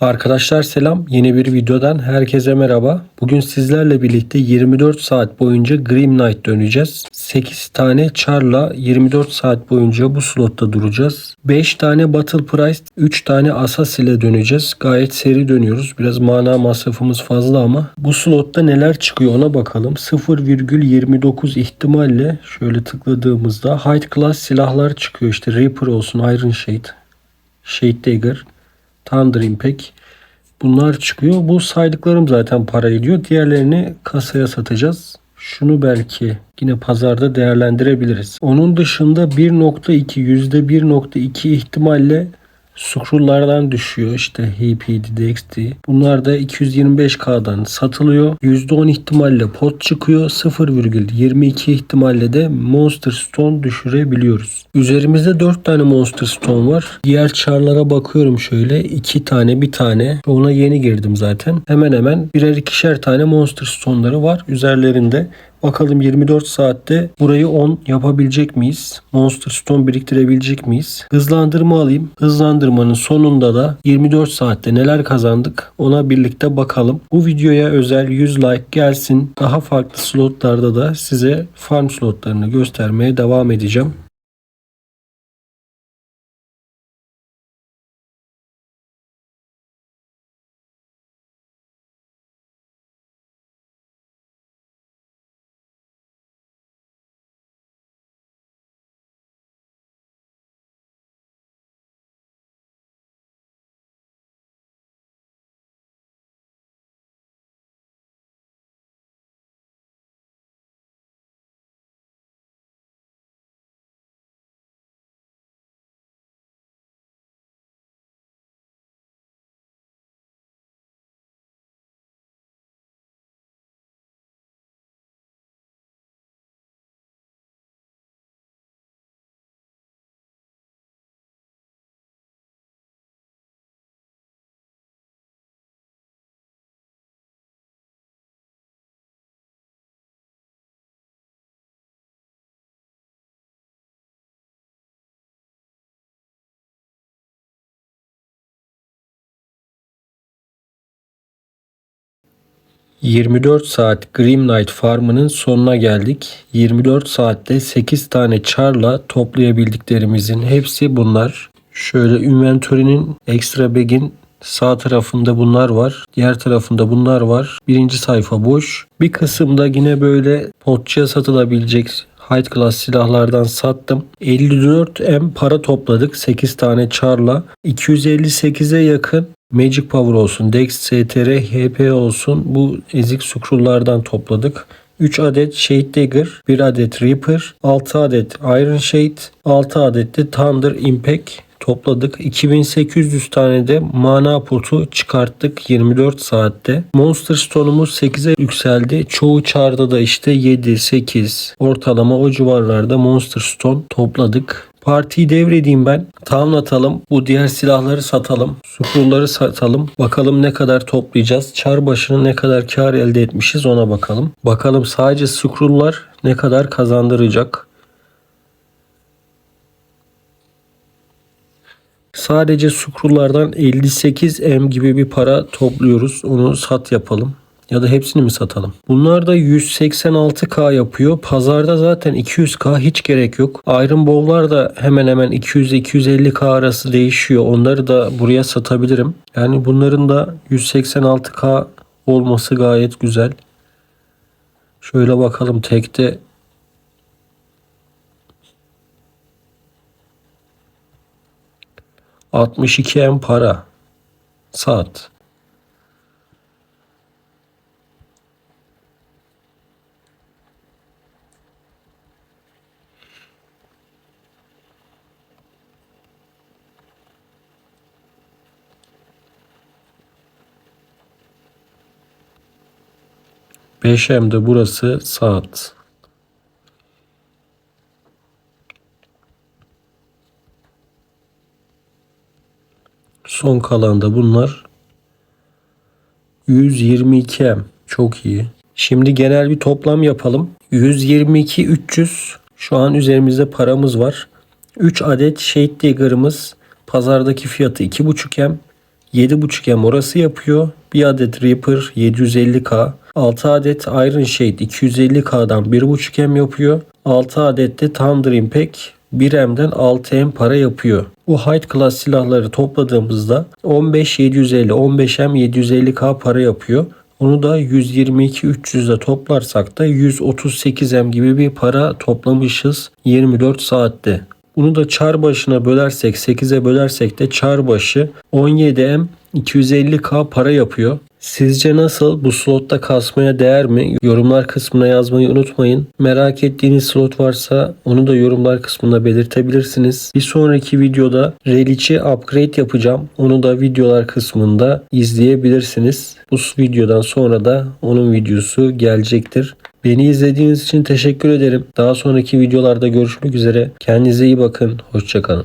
Arkadaşlar selam. Yeni bir videodan herkese merhaba. Bugün sizlerle birlikte 24 saat boyunca Grim Knight döneceğiz. 8 tane Char'la 24 saat boyunca bu slotta duracağız. 5 tane Battle Price, 3 tane Asas ile döneceğiz. Gayet seri dönüyoruz. Biraz mana masrafımız fazla ama bu slotta neler çıkıyor ona bakalım. 0,29 ihtimalle şöyle tıkladığımızda High Class silahlar çıkıyor. İşte Reaper olsun, Iron Shade, Shade Dagger, Thunder Impact. Bunlar çıkıyor. Bu saydıklarım zaten para ediyor. Diğerlerini kasaya satacağız. Şunu belki yine pazarda değerlendirebiliriz. Onun dışında 1.2 %1.2 ihtimalle Scroll'lardan düşüyor işte HPD, DXD. Bunlar da 225K'dan satılıyor. %10 ihtimalle pot çıkıyor. 0,22 ihtimalle de Monster Stone düşürebiliyoruz. Üzerimizde 4 tane Monster Stone var. Diğer çarlara bakıyorum şöyle. 2 tane, bir tane. Ona yeni girdim zaten. Hemen hemen birer ikişer tane Monster Stone'ları var üzerlerinde. Bakalım 24 saatte burayı 10 yapabilecek miyiz? Monster Stone biriktirebilecek miyiz? Hızlandırma alayım. Hızlandırmanın sonunda da 24 saatte neler kazandık ona birlikte bakalım. Bu videoya özel 100 like gelsin. Daha farklı slotlarda da size farm slotlarını göstermeye devam edeceğim. ...24 saat Grim Knight Farm'ının sonuna geldik. 24 saatte 8 tane charla toplayabildiklerimizin hepsi bunlar. Şöyle inventory'nin extra bag'in sağ tarafında bunlar var. Diğer tarafında bunlar var. Birinci sayfa boş. Bir kısımda yine böyle potçuya satılabilecek High Class silahlardan sattım. 54M para topladık 8 tane charla. 258'e yakın Magic Power olsun, Dex, STR, HP olsun bu ezik sukrullardan topladık. 3 adet Shade Dagger, 1 adet Reaper, 6 adet Iron Shade, 6 adet de Thunder Impact topladık. 2800 tane de mana potu çıkarttık 24 saatte. Monster Stone'umuz 8'e yükseldi. Çoğu çarda da işte 7, 8 ortalama o civarlarda Monster Stone topladık. Partiyi devredeyim ben. Tamamlatalım. Bu diğer silahları satalım. Sukurları satalım. Bakalım ne kadar toplayacağız. Çar başına ne kadar kar elde etmişiz ona bakalım. Bakalım sadece sukurlar ne kadar kazandıracak. Sadece sukurlardan 58 M gibi bir para topluyoruz. Onu sat yapalım. Ya da hepsini mi satalım? Bunlar da 186k yapıyor. Pazarda zaten 200k hiç gerek yok. Iron Bowl'lar da hemen hemen 200-250k arası değişiyor. Onları da buraya satabilirim. Yani bunların da 186k olması gayet güzel. Şöyle bakalım tekte ...62 M para. Saat. Beş M de burası saat. Son kalan da bunlar 122 M. Çok iyi. Şimdi genel bir toplam yapalım. 122 300 şu an üzerimizde paramız var. 3 adet Shade Dagger'ımız pazardaki fiyatı 2.5 M. 7.5M orası yapıyor. Bir adet Reaper 750K. 6 adet Iron Shade 250K'dan 1.5M yapıyor. 6 adet de Thunder Impact 1M'den 6M para yapıyor. Bu High Class silahları topladığımızda 15750 15M 750K para yapıyor. Onu da 122 300'de toplarsak da 138M gibi bir para toplamışız 24 saatte. Bunu da çar başına bölersek 8'e bölersek de çar başı 17M 250k para yapıyor. Sizce nasıl? Bu slotta kasmaya değer mi? Yorumlar kısmına yazmayı unutmayın. Merak ettiğiniz slot varsa onu da yorumlar kısmında belirtebilirsiniz. Bir sonraki videoda Relich'i upgrade yapacağım. Onu da videolar kısmında izleyebilirsiniz. Bu videodan sonra da onun videosu gelecektir. Beni izlediğiniz için teşekkür ederim. Daha sonraki videolarda görüşmek üzere. Kendinize iyi bakın. Hoşçakalın.